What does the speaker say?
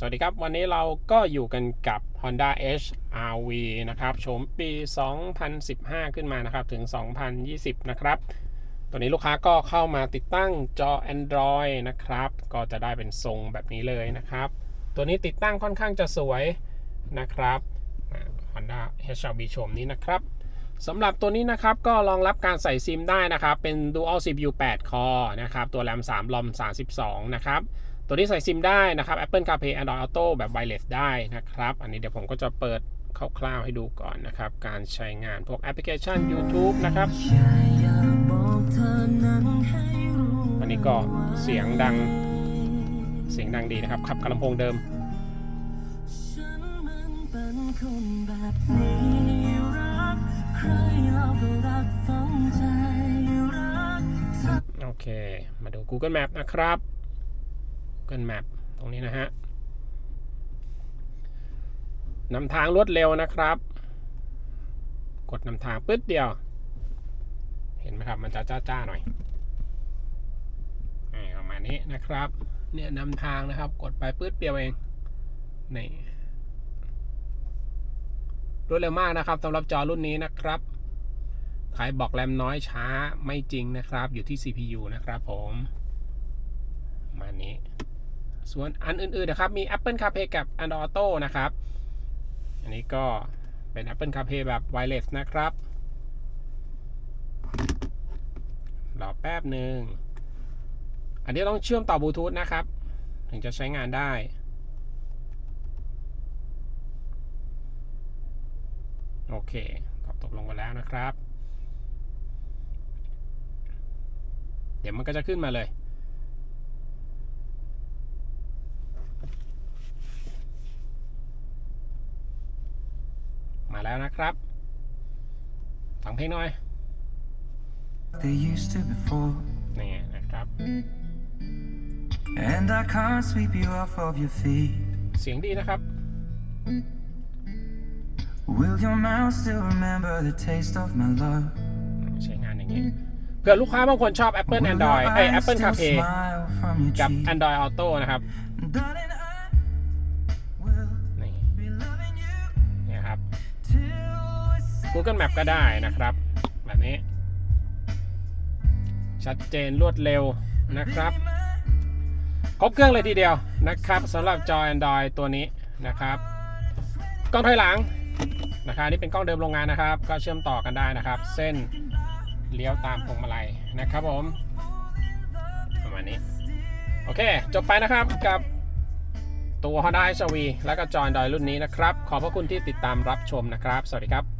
สวัสดีครับ วันนี้เราก็อยู่กันกับ Honda HR-V นะครับโฉมปี 2015 ขึ้นมานะครับ ถึง 2020 นะครับ ตัวนี้ลูกค้าก็เข้ามาติดตั้งจอ Android นะครับ ก็จะได้เป็นทรงแบบนี้เลยนะครับ ตัวนี้ติดตั้งค่อนข้างจะสวยนะครับอ่า Honda HR-V โฉมนี้นะครับสำหรับตัวนี้นะครับก็รองรับการใส่ซิมได้นะครับ เป็น Dual CPU 8 Core นะครับ ตัว RAM 3 ROM 32 นะครับ ตัวนี้ใส่ซิมได้นะครับ Apple CarPlay Android Auto แบบ wireless ได้นะครับ อันนี้เดี๋ยวผมก็จะเปิดคร่าวๆให้ดูก่อนนะครับ การใช้งานพวกแอปพลิเคชัน YouTube นะครับ อันนี้ก็เสียงดังเสียงดังดีนะครับ ขับกับลำโพงเดิม โอเค มาดู Google Map นะครับ Google Map ตรงนี้นะฮะนำทางรวดเร็วนะครับ กดนำทางปึ๊ดเดียว เห็นไหมครับ มันจะจ้าๆหน่อยนี่ประมาณนี้นะครับ เนี่ยนำทางนะครับ กดไปปึ๊ดเดียวเองนี่รวดเร็วมากนะครับสำหรับจอรุ่นนี้นะครับใครบอกแรมน้อยช้าไม่จริงนะครับ อยู่ที่ CPU นะครับผม ส่วนอันอื่นๆนะครับมี Apple CarPlay กับ Android Auto นะครับ อันนี้ก็เป็น Apple CarPlay แบบ wireless นะครับรอแป๊บหนึ่ง อันนี้ต้องเชื่อมต่อบลูทูธนะครับ ถึงจะใช้งานได้ โอเคตอบตกลงไปแล้วนะครับ เดี๋ยวมันก็จะขึ้นมาเลย มาแล้วนะครับฟังเพลงหน่อย they used to before. นี่นะครับ And I can't sweep you off of your feet. เสียงดีนะครับ Will your mouth still remember the taste of my love? ใช้งานอย่างนี้เผื่อลูกค้าบางคนชอบ Apple Will Android your เอ้ย eyes Apple still CarPlay smile from your กับ cheek? Android Auto นะครับ Google Map ก็ได้นะครับ แบบนี้ ชัดเจนรวดเร็วนะครับ ครบเครื่องเลยทีเดียวนะครับสำหรับจอ Android ตัวนี้นะครับ กล้องถอยหลังนะครับนนี่เป็นกล้องเดิมโรงงานนะครับ ก็เชื่อมต่อกันได้นะครับ เส้นเลี้ยวตามพวงมาลัยนะครับผมประมาณนี้ โอเค จบไปนะครับกับตัว Honda HR-V และก็จอ Android รุ่นนี้นะครับ ขอบพระคุณที่ติดตามรับชมนะครับ สวัสดีครับ